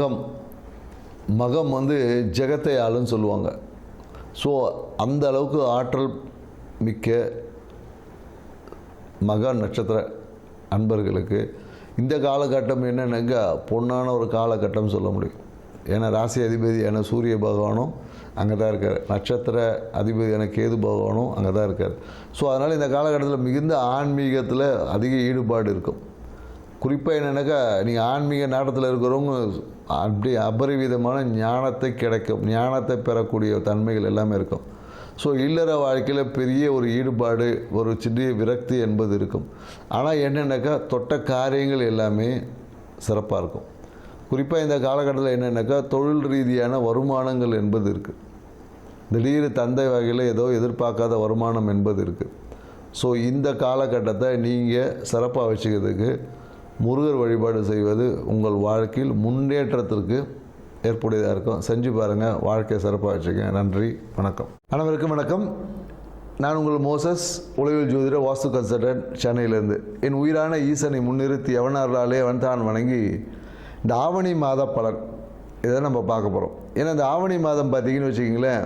மகம். மகம் வந்து ஜெகத்தை ஆளுன்னு சொல்லுவாங்க. ஸோ அந்த அளவுக்கு ஆற்றல் மிக்க மக நட்சத்திர அன்பர்களுக்கு இந்த காலகட்டம் என்னென்னங்க? பொன்னான ஒரு காலகட்டம் சொல்ல முடியும். ஏன்னா ராசி அதிபதியான சூரிய பகவானும் அங்கே தான் இருக்கார். நட்சத்திர அதிபதியான கேது பகவானும் அங்கே தான் இருக்கார். ஸோ அதனால் இந்த காலகட்டத்தில் மிகுந்த ஆன்மீகத்தில் அதிக ஈடுபாடு இருக்கும். குறிப்பாக என்னென்னாக்கா நீங்கள் ஆன்மீக நாட்டத்தில் இருக்கிறவங்க அப்படி அபரிவிதமான ஞானத்தை கிடைக்கும். ஞானத்தை பெறக்கூடிய தன்மைகள் எல்லாமே இருக்கும். ஸோ இல்லற வாழ்க்கையில் பெரிய ஒரு ஈடுபாடு ஒரு சிறிய விரக்தி என்பது இருக்கும். ஆனால் என்னென்னாக்கா தொட்ட காரியங்கள் எல்லாமே சிறப்பாக இருக்கும். குறிப்பாக இந்த காலகட்டத்தில் என்னென்னாக்கா தொழில் ரீதியான வருமானங்கள் என்பது இருக்குது திடீர் தந்தை வகையில் ஏதோ எதிர்பார்க்காத வருமானம் என்பது இருக்குது ஸோ இந்த காலகட்டத்தை நீங்கள் சிறப்பாக வச்சுக்கிறதுக்கு முருகர் வழிபாடு செய்வது உங்கள் வாழ்க்கையில் முன்னேற்றத்திற்கு ஏற்புடையதாக இருக்கும். செஞ்சு பாருங்கள் வாழ்க்கையை சிறப்பாக வச்சுக்கங்க. நன்றி. வணக்கம். அனைவருக்கும் வணக்கம். நான் உங்கள் மோசஸ் உலகில் ஜோதிட வாஸ்து கன்சல்டன்ட் சென்னையிலேருந்து. என் உயிரான ஈசனை முன்னிறுத்தி எவனார்களாலே அவன் தான் வணங்கி இந்த ஆவணி மாத பலன். இதை நம்ம பார்க்க போகிறோம் ஏன்னா இந்த ஆவணி மாதம் பார்த்தீங்கன்னு வச்சுக்கிங்களேன்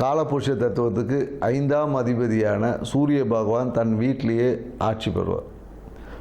காலபுருஷ தத்துவத்துக்கு ஐந்தாம் அதிபதியான சூரிய பகவான் தன் வீட்டிலேயே ஆட்சி பெறுவார்.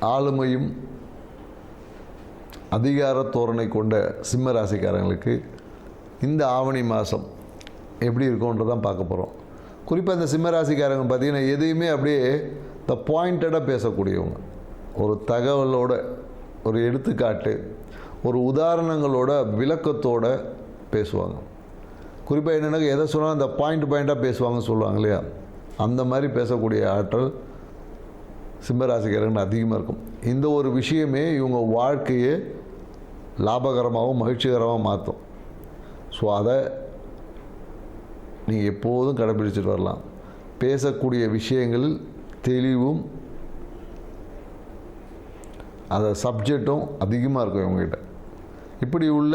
ஆளுமையும் அதிகார தோரணை கொண்ட சிம்ம ராசிக்காரங்களுக்கு இந்த ஆவணி மாதம் எப்படி இருக்கும்ன்றதான் பார்க்க போகிறோம். குறிப்பாக இந்த சிம்ம ராசிக்காரங்க பார்த்தீங்கன்னா எதையுமே அப்படியே இந்த பாயிண்டடாக பேசக்கூடியவங்க. ஒரு தகவலோட ஒரு எடுத்துக்காட்டு ஒரு உதாரணங்களோட விளக்கத்தோட பேசுவாங்க. குறிப்பாக என்னென்னா எதை சொன்னாலும் அந்த பாயிண்ட் பாயிண்ட்டாக பேசுவாங்கன்னு சொல்லுவாங்க இல்லையா? அந்த மாதிரி பேசக்கூடிய ஆற்றல் சிம்மராசிக்காரங்க அதிகமாக இருக்கும். இந்த ஒரு விஷயமே இவங்க வாழ்க்கையை லாபகரமாகவும் மகிழ்ச்சிகரமாக மாற்றும். ஸோ அதை நீங்கள் எப்போதும் கடைபிடிச்சிட்டு வரலாம். பேசக்கூடிய விஷயங்களில் தெளிவும் அந்த சப்ஜெக்டும் அதிகமாக இருக்கும் இவங்ககிட்ட. இப்படி உள்ள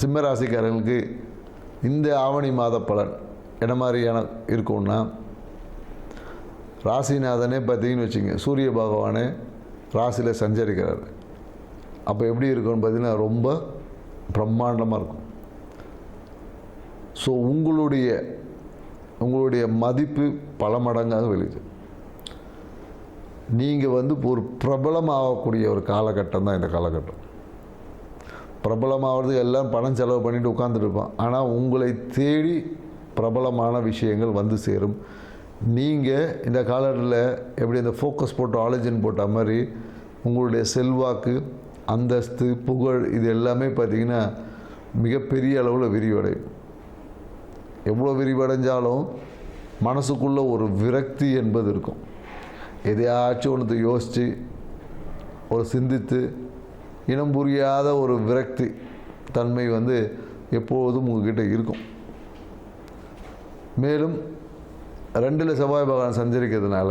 சிம்மராசிக்காரர்களுக்கு இந்த ஆவணி மாத பலன் என்ன மாதிரியான இருக்கும்னா ராசிநாதனே பார்த்தீங்கன்னு வச்சுங்க சூரிய பகவானே ராசியில் சஞ்சரிக்கிறார். அப்போ எப்படி இருக்கும்னு பார்த்தீங்கன்னா ரொம்ப பிரம்மாண்டமாக இருக்கும். ஸோ உங்களுடைய உங்களுடைய மதிப்பு பல மடங்காக வெளியுது நீங்கள் வந்து ஒரு பிரபலமாகக்கூடிய ஒரு காலகட்டம் தான் இந்த காலகட்டம். பிரபலமாகிறது எல்லாம் பணம் செலவு பண்ணிட்டு உட்காந்துட்டு இருப்பான். ஆனால் உங்களை தேடி பிரபலமான விஷயங்கள் வந்து சேரும். நீங்கள் இந்த காலத்தில் எப்படி இந்த ஃபோக்கஸ் போட்டு ஆலோஜன் போட்ட மாதிரி உங்களுடைய செல்வாக்கு அந்தஸ்து புகழ் இது எல்லாமே பார்த்திங்கன்னா மிகப்பெரிய அளவில் விரிவடையும். எவ்வளோ விரிவடைஞ்சாலும் மனசுக்குள்ளே ஒரு விரக்தி என்பது இருக்கும். எதையாச்சும் ஒன்று யோசித்து ஒரு சிந்தித்து இனம் புரியாத ஒரு விரக்தி தன்மை வந்து எப்போதும் உங்ககிட்ட இருக்கும். மேலும் ரெண்டில் செவ்வாய் பகவான் சஞ்சரிக்கிறதுனால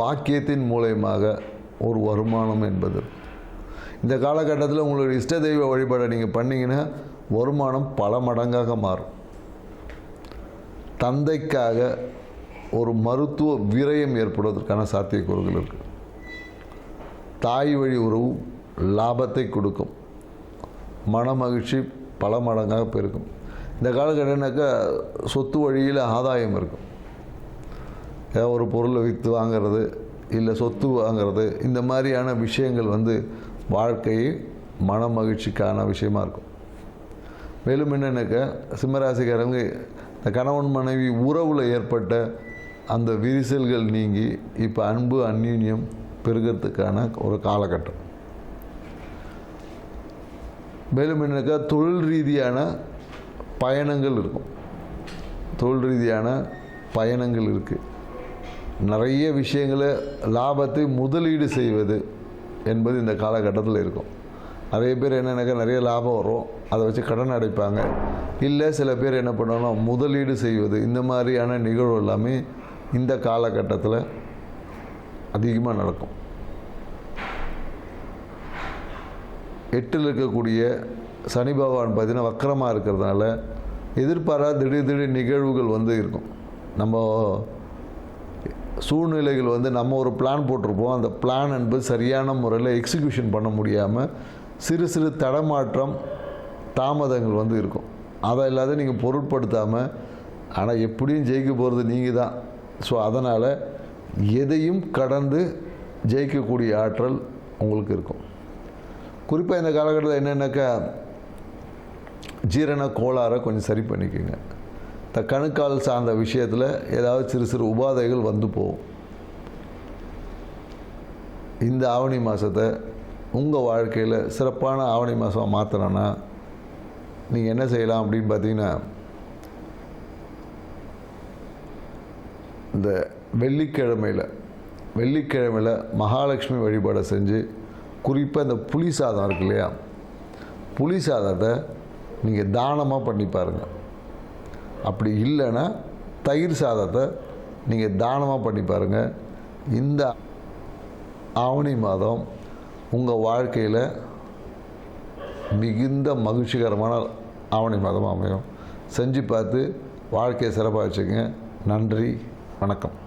பாக்கியத்தின் மூலயமாக ஒரு வருமானம் என்பது. இந்த காலகட்டத்தில் உங்களுடைய இஷ்ட தெய்வ வழிபாடை நீங்கள் பண்ணிங்கன்னா வருமானம் பல மடங்காக மாறும். தந்தைக்காக ஒரு மருத்துவ விரயம் ஏற்படுவதற்கான சாத்தியக்கூறுகள் இருக்குது தாய் வழி உறவு லாபத்தை கொடுக்கும். மன மகிழ்ச்சி பல மடங்காக பெருக்கும் இந்த காலகட்டம்னாக்கா சொத்து வழியில் ஆதாயம் இருக்கும். ஏதாவது ஒரு பொருளை விற்று வாங்கிறது இல்லை சொத்து வாங்கிறது இந்த மாதிரியான விஷயங்கள் வந்து வாழ்க்கையை மன மகிழ்ச்சிக்கான விஷயமா இருக்கும். மேலும் என்னென்னாக்கா சிம்மராசிக்காரங்க இந்த கணவன் மனைவி உறவில் ஏற்பட்ட அந்த விரிசல்கள் நீங்கி இப்போ அன்பு அந்யூன்யம் பெருகிறதுக்கான ஒரு காலகட்டம். மேலும் என்னக்கா தொழில் ரீதியான பயணங்கள் இருக்கும். தொழில் ரீதியான பயணங்கள் இருக்குது நிறைய விஷயங்களை லாபத்தை முதலீடு செய்வது என்பது இந்த காலகட்டத்தில் இருக்கும். நிறைய பேர் என்னென்னாக்கா நிறைய லாபம் வரும். அதை வச்சு கடன் அடைப்பாங்க. இல்லை சில பேர் என்ன பண்ணணும் முதலீடு செய்வது. இந்த மாதிரியான நிகழ்வு எல்லாமே இந்த காலகட்டத்தில் அதிகமாக நடக்கும். எட்டில் இருக்கக்கூடிய சனி பகவான் பார்த்தீங்கன்னா வக்கரமாக இருக்கிறதுனால எதிர்பாராத திடீர் திடீர் நிகழ்வுகள் வந்து இருக்கும். நம்ம சூழ்நிலைகள் வந்து நம்ம ஒரு பிளான் போட்டிருப்போம். அந்த பிளான் என்பது சரியான முறையில் எக்ஸிக்யூஷன் பண்ண முடியாமல் சிறு சிறு தடமாற்றம் தாமதங்கள் வந்து இருக்கும். அதை இல்லாத நீங்கள் பொருட்படுத்தாமல் ஆனால் எப்படியும் ஜெயிக்க போகிறது நீங்கள் தான். ஸோ அதனால் எதையும் கடந்து ஜெயிக்கக்கூடிய ஆற்றல் உங்களுக்கு இருக்கும். குறிப்பாக இந்த காலகட்டத்தில் என்னென்னாக்கா ஜீரண கோளாறை கொஞ்சம் சரி பண்ணிக்கோங்க. இந்த கணுக்கால் சார்ந்த விஷயத்தில் ஏதாவது சிறு சிறு உபாதைகள் வந்து போகும். இந்த ஆவணி மாதத்தை உங்கள் வாழ்க்கையில் சிறப்பான ஆவணி மாதம் மாற்றணும்னா நீங்கள் என்ன செய்யலாம் அப்படின்னு பார்த்தீங்கன்னா இந்த வெள்ளிக்கிழமையில் வெள்ளிக்கிழமையில் மகாலட்சுமி வழிபாடை செஞ்சு குறிப்பாக இந்த புளி சாதம் இருக்கு இல்லையா? புளி சாதத்தை நீங்கள் தானமாக பண்ணி பாருங்கள் அப்படி இல்லைன்னா தயிர் சாதத்தை நீங்கள் தானமாக பண்ணி பாருங்கள் இந்த ஆவணி மாதம் உங்கள் வாழ்க்கையில் மிகுந்த மகிழ்ச்சிகரமான ஆவணி மாதம் அமையும். செஞ்சு பார்த்து வாழ்க்கையை சிறப்பாக வச்சுக்கோங்க. நன்றி. வணக்கம்.